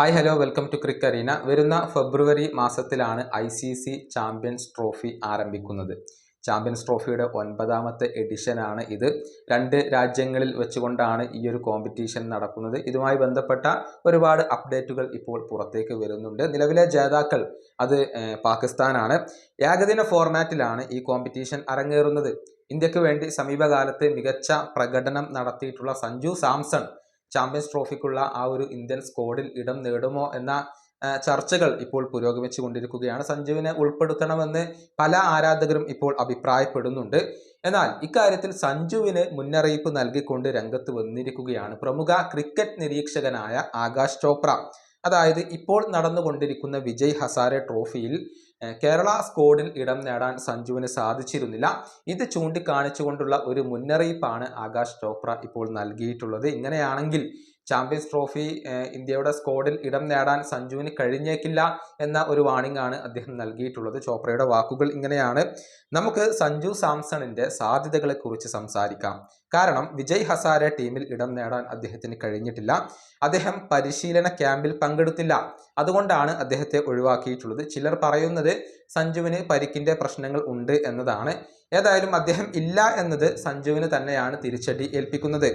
Hi hello welcome to Crick Arena വരുന്ന ഫെബ്രുവരി മാസത്തിലാണ് I C C champions trophy ആരംഭിക്കുന്നത്. ചാമ്പ്യൻസ് ട്രോഫിയുടെ ഒൻപതാമത്തെ എഡിഷനാണ് ഇത്. രണ്ട് രാജ്യങ്ങളിൽ വെച്ചുകൊണ്ടാണ് ഈ ഒരു കോമ്പറ്റീഷൻ നടക്കുന്നത്. ഇതുമായി ബന്ധപ്പെട്ട ഒരുപാട് അപ്ഡേറ്റുകൾ ഇപ്പോൾ പുറത്തേക്ക് വരുന്നുണ്ട്. നിലവിലെ ജേതാക്കൾ അത് പാകിസ്ഥാനാണ് ഏകദിന ഫോർമാറ്റിലാണ് ഈ കോമ്പറ്റീഷൻ അരങ്ങേറുന്നത്. ഇന്ത്യയ്ക്ക് വേണ്ടി സമീപകാലത്ത് മികച്ച പ്രകടനം നടത്തിയിട്ടുള്ള സഞ്ജു സാംസൺ ചാമ്പ്യൻസ് ട്രോഫിക്കുള്ള ആ ഒരു ഇന്ത്യൻ സ്ക്വാഡിൽ ഇടം നേടുമോ എന്ന ചർച്ചകൾ ഇപ്പോൾ പുരോഗമിച്ചു കൊണ്ടിരിക്കുകയാണ് സഞ്ജുവിനെ ഉൾപ്പെടുത്തണമെന്ന് പല ആരാധകരും ഇപ്പോൾ അഭിപ്രായപ്പെടുന്നുണ്ട്. എന്നാൽ ഇക്കാര്യത്തിൽ സഞ്ജുവിന് മുന്നറിയിപ്പ് നൽകിക്കൊണ്ട് രംഗത്ത് വന്നിരിക്കുകയാണ്. പ്രമുഖ ക്രിക്കറ്റ് നിരീക്ഷകനായ ആകാശ് ചോപ്ര. അതായത് ഇപ്പോൾ നടന്നുകൊണ്ടിരിക്കുന്ന വിജയ് ഹസാരെ ട്രോഫിയിൽ കേരള സ്കോഡിൽ ഇടം നേടാൻ സഞ്ജുവിന് സാധിച്ചിരുന്നില്ല. ഇത് ചൂണ്ടിക്കാണിച്ചുകൊണ്ടുള്ള ഒരു മുന്നറിയിപ്പാണ് ആകാശ് ചോപ്ര ഇപ്പോൾ നൽകിയിട്ടുള്ളത്. ഇങ്ങനെയാണെങ്കിൽ ചാമ്പ്യൻസ് ട്രോഫി ഇന്ത്യയുടെ സ്കോഡിൽ ഇടം നേടാൻ സഞ്ജുവിന് കഴിഞ്ഞേക്കില്ല എന്ന ഒരു വാണിംഗ് ആണ് അദ്ദേഹം നൽകിയിട്ടുള്ളത്. ചോപ്രയുടെ വാക്കുകൾ ഇങ്ങനെയാണ്. നമുക്ക് സഞ്ജു സാംസണിന്റെ സാധ്യതകളെ കുറിച്ച് സംസാരിക്കാം. കാരണം വിജയ് ഹസാരെ ടീമിൽ ഇടം നേടാൻ അദ്ദേഹത്തിന് കഴിഞ്ഞിട്ടില്ല. അദ്ദേഹം പരിശീലന ക്യാമ്പിൽ പങ്കെടുത്തില്ല. അതുകൊണ്ടാണ് അദ്ദേഹത്തെ ഒഴിവാക്കിയിട്ടുള്ളത്. ചിലർ പറയുന്നത് സഞ്ജുവിന് പരിക്കിന്റെ പ്രശ്നങ്ങൾ ഉണ്ട് എന്നതാണ്. ഏതായാലും അദ്ദേഹം ഇല്ല എന്നത് സഞ്ജുവിന് തന്നെയാണ് തിരിച്ചടി ഏൽപ്പിക്കുന്നത്.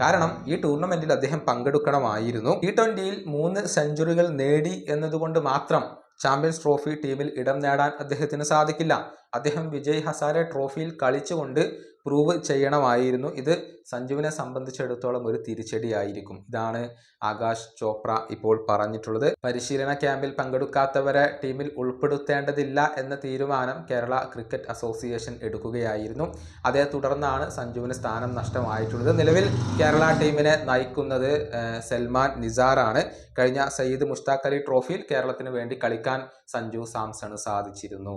കാരണം ഈ ടൂർണമെന്റിൽ അദ്ദേഹം പങ്കെടുക്കണമായിരുന്നു. ടി ട്വന്റിയിൽ മൂന്ന് സെഞ്ചുറികൾ നേടി എന്നതുകൊണ്ട് മാത്രം ചാമ്പ്യൻസ് ട്രോഫി ടീമിൽ ഇടം നേടാൻ അദ്ദേഹത്തിന് സാധിക്കില്ല. അദ്ദേഹം വിജയ് ഹസാരെ ട്രോഫിയിൽ കളിച്ചുകൊണ്ട് പ്രൂവ് ചെയ്യണമായിരുന്നു. ഇത് സഞ്ജുവിനെ സംബന്ധിച്ചിടത്തോളം ഒരു തിരിച്ചടിയായിരിക്കും. ഇതാണ് ആകാശ് ചോപ്ര ഇപ്പോൾ പറഞ്ഞിട്ടുള്ളത്. പരിശീലന ക്യാമ്പിൽ പങ്കെടുക്കാത്തവരെ ടീമിൽ ഉൾപ്പെടുത്തേണ്ടതില്ല എന്ന തീരുമാനം കേരള ക്രിക്കറ്റ് അസോസിയേഷൻ എടുക്കുകയായിരുന്നു. അതേ തുടർന്നാണ് സഞ്ജുവിന് സ്ഥാനം നഷ്ടമായിട്ടുള്ളത്. നിലവിൽ കേരള ടീമിനെ നയിക്കുന്നത് സൽമാൻ നിസാറാണ്. കഴിഞ്ഞ സയ്യിദ് മുഷ്താഖ് അലി ട്രോഫിയിൽ കേരളത്തിന് വേണ്ടി കളിക്കാൻ സഞ്ജു സാംസണ് സാധിച്ചിരുന്നു.